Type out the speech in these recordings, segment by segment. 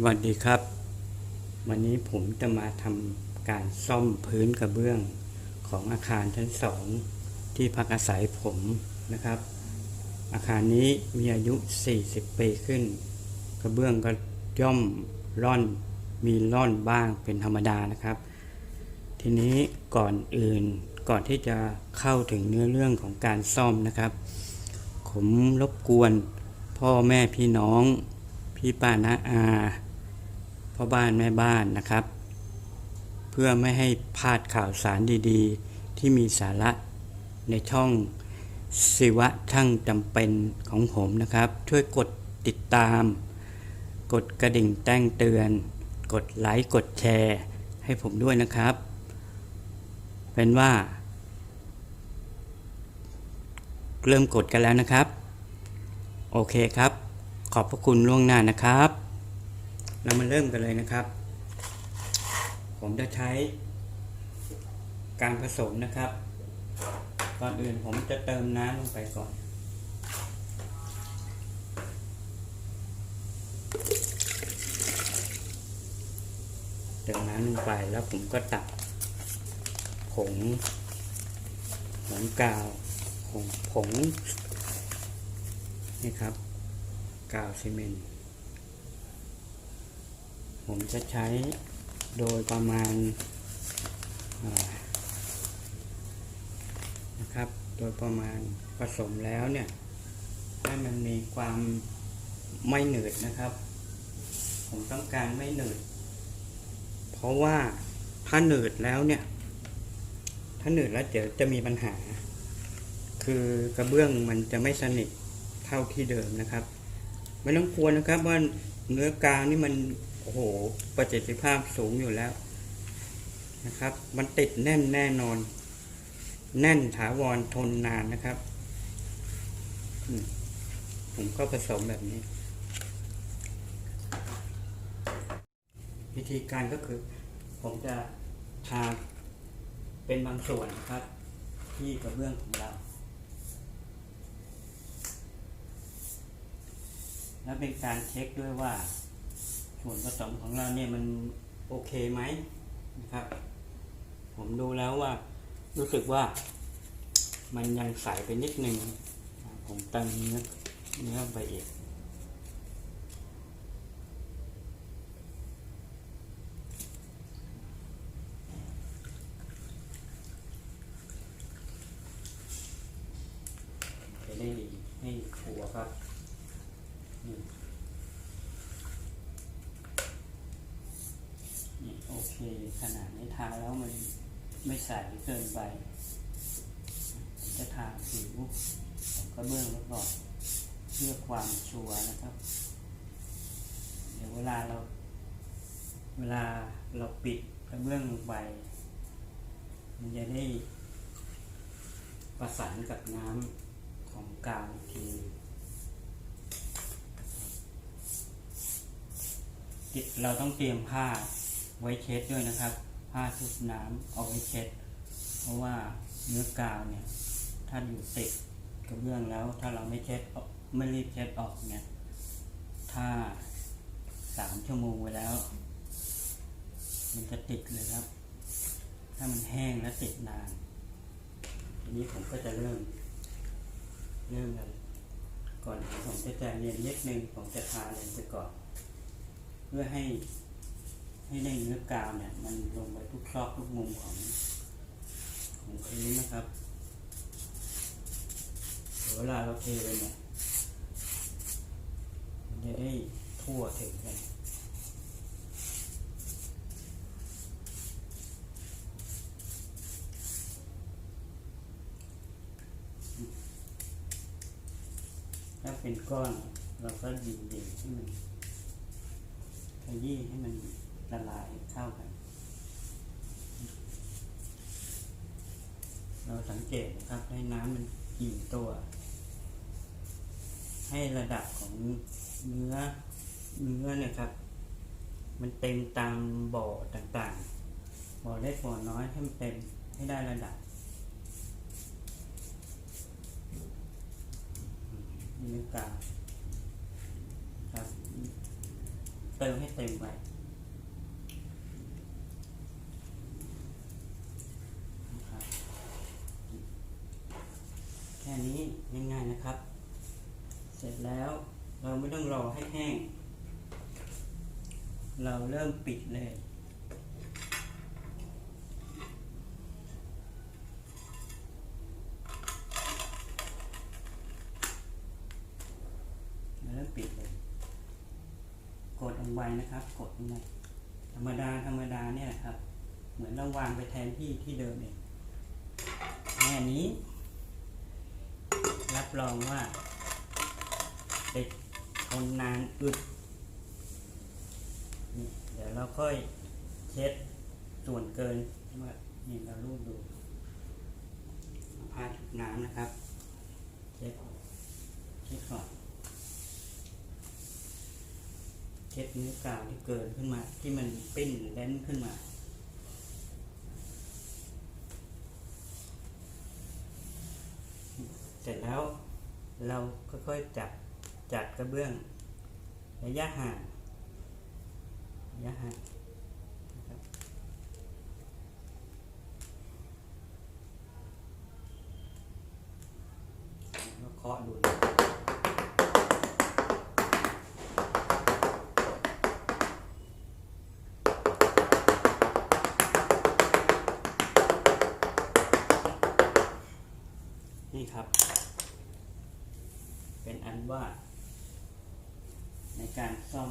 สวัสดีครับ วันนี้ผมจะมาทำการซ่อมพื้นกระเบื้องของอาคารชั้นสองที่พักอาศัยผมนะครับ อาคารนี้มีอายุ 40 ปีขึ้น กระเบื้องก็ย่อมร่อนมีร่อนบ้างเป็นธรรมดานะครับ ทีนี้ก่อนอื่นก่อนที่จะเข้าถึงเนื้อเรื่องของการซ่อมนะครับ ผมรบกวนพ่อแม่พี่น้องพี่ป้าน้าอา พ่อบ้านแม่บ้านนะครับ เพื่อไม่ให้พลาดข่าวสารดีๆ ที่มีสาระในช่องศิวะช่างจำเป็นของผมนะครับ ช่วยกดติดตาม กดกระดิ่งแจ้งเตือน กดไลค์กดแชร์ ให้ผมด้วยนะครับ เป็นว่า เริ่มกดกันแล้วนะครับ โอเคครับ ขอบพระคุณล่วงหน้านะครับ เรามาเริ่มกันเลยนะครับ ผมจะใช้การผสมนะครับ ก่อนอื่นผมจะเติมน้ำลงไปก่อนเติมน้ำลงไปแล้วผมก็ตักผงผงกาวผงผงนี่ครับ กาวซีเมนต์ ผมจะใช้โดยประมาณานะครับ โดยประมาณผสมแล้วเนี่ยให้มันมีความไม่หนืดนะครับ ผมต้องการไม่หนืด เพราะว่าถ้าหนืดแล้วเนี่ย ถ้าหนืดแล้วเดี๋ยวจะมีปัญหา คือกระเบื้องมันจะไม่สนิทเท่าที่เดิมนะครับ ไม่ต้องกลัวนะครับว่าเนื้อกาวนี่มัน อ้โห ประสิทธิภาพสูงอยู่แล้วนะครับ มันติดแน่นแน่นอน แน่นถาวรทนนานนะครับ ผมก็ผสมแบบนี้ วิธีการก็คือ ผมจะทาเป็นบางส่วนนะครับ ที่กระเบื้องของเรา และเป็นการเช็คด้วยว่า ส่วนผสมของเราเนี่ยมันโอเคไหมนะครับ ผมดูแล้วว่ารู้สึกว่ามันยังใสไปนิดนึงอ่าผมเติมเนื้อเนื้อไปอีก จะได้ให้ชัวร์ครับนี่นี่โอเค ขนาดนี้ทาแล้วมันไม่ใสเกินไป จะทาผิวขอกระเบื้องแล้วก่อนเพื่อความชัวร์นะครับ เดี๋ยวเวลาเรา เวลาเราปิดกระเบื้องลงไป มันจะได้ประสานกับน้ำของกาวอีกทีเราต้องเตรียมผ้า ไว้เช็ดด้วยนะครับ ผ้าชุบน้ำเอาไว้เช็ด เพราะว่าเนื้อกาวเนี่ย ถ้าอยู่ติดกระเบื้องแล้ว ถ้าเราไม่เช็ดออกไม่รีบเช็ดออกเนี่ย ถ้าสามชั่วโมงไว้แล้ว มันจะติดเลยครับ ถ้ามันแห้งและติดนานทีนี้ผมก็จะเริ่ม เริ่มเลยก่อนผมจะใจเย็นนิดนึงผมจะทาเลนไปก่อน เพื่อให้ ให้ในเนื้อกาวเนี่ย มันลงไปทุกซอกทุกมุมของของพื้นนะครับเวลาเราเทไปเนี่ยมันจะได้ทั่วถึงกันถ้าเป็นก้อนเราก็ยิงยิงให้มันขยี้ให้มัน ละลายเข้ากัน เราสังเกตนะครับให้น้ำมันอิ่มตัว ให้ระดับของเนื้อเนื้อเนี่ยครับ มันเต็มตามบ่อต่างๆ บ่อเล็กบ่อน้อยให้มันเต็มให้ได้ระดับเนื้อกาครับเติมให้เต็มไปนะครับแค่นี้ง่ายๆนะครับ เสร็จแล้วเราไม่ต้องรอให้แห้ง เริ่มปิดเลย เริ่มปิดเลย กดลงไปนะครับ กดลงไปธรรมดาธรรมดาเนี่ยครับ เหมือนเราวางไปแทนที่ที่เดิมเองแค่นี้ รับรองว่าติดทนนานอึด ดี๋ยวเราค่อยเช็ดส่วนเกินว่านี่เราลูบดูเอาผ้าชุบน้ำนะครับ เช็ดเช็ดก่อนเช็ดเนื้อกาวที่เกินขึ้นมา ที่มันปิ้นแล่นขึ้นมาเสร็จแล้วเราค่อยๆจัดจัดกระเบื้องระยะห่าง ระยะห่างนะครับแล้วเคาะดู นี่ครับ เป็นอันว่า ในการซ่อม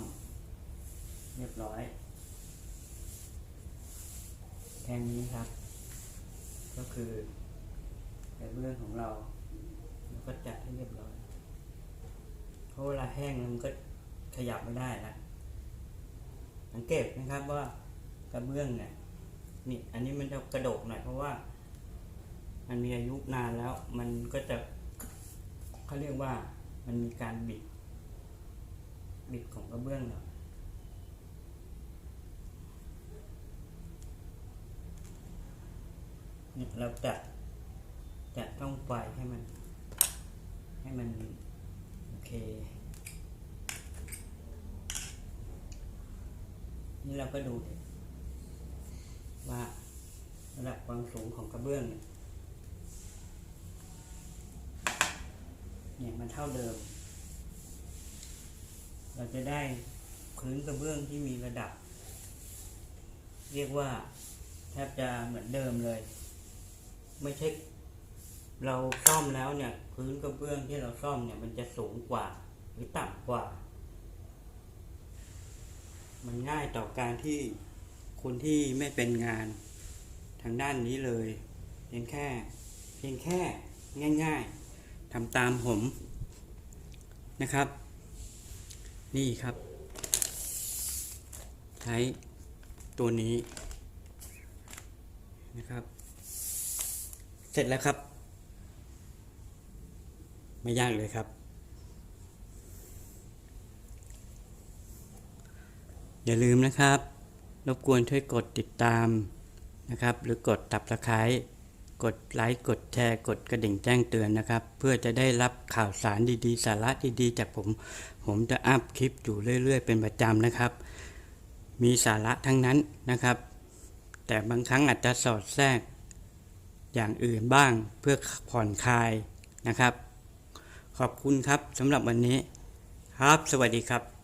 เรียบร้อย แค่นี้ครับ ก็คือกระเบื้องของเราแล้วก็จัดให้เรียบร้อย เพราะเวลาแห้งมันก็ขยับไม่ได้แล้วสังเกตนะครับว่ากระเบื้องเนี่ยนี่อันนี้มันจะกระดกหน่อยเพราะว่า มันมีอายุนานแล้ว มันก็จะเขาเรียกว่ามันมีการบิดบิดของกระเบื้องเนาะ นี่เราจัดจัดต้องไฟให้มัน ให้มัน โอเค นี่เราก็ดู ว่าระดับความสูงของกระเบื้อง เนี่ยมันเท่าเดิม เราจะได้พื้นกระเบื้องที่มีระดับ เรียกว่าแทบจะเหมือนเดิมเลย ไม่ใช่ เราซ่อมแล้วเนี่ย พื้นกระเบื้องที่เราซ่อมเนี่ยมันจะสูงกว่าหรือต่ำกว่า มันง่ายต่อการที่คนที่ไม่เป็นงานทางด้านนี้เลย เพียงแค่ เพียงแค่ง่าย ๆทำตามผมนะครับ นี่ครับ ใช้ตัวนี้นะครับ เสร็จแล้วครับ ไม่ยากเลยครับ อย่าลืมนะครับ รบกวนช่วยกดติดตามนะครับ หรือกดตับตะไคร้กดไลค์กดแชร์กดกระดิ่งแจ้งเตือนนะครับ เพื่อจะได้รับข่าวสารดีๆ สาระดีๆ จากผม ผมจะอัพคลิปอยู่เรื่อย ๆ เป็นประจำนะครับ มีสาระทั้งนั้นนะครับ แต่บางครั้งอาจจะสอดแทรก อย่างอื่นบ้างเพื่อผ่อนคลายนะครับ ขอบคุณครับสำหรับวันนี้ครับ สวัสดีครับ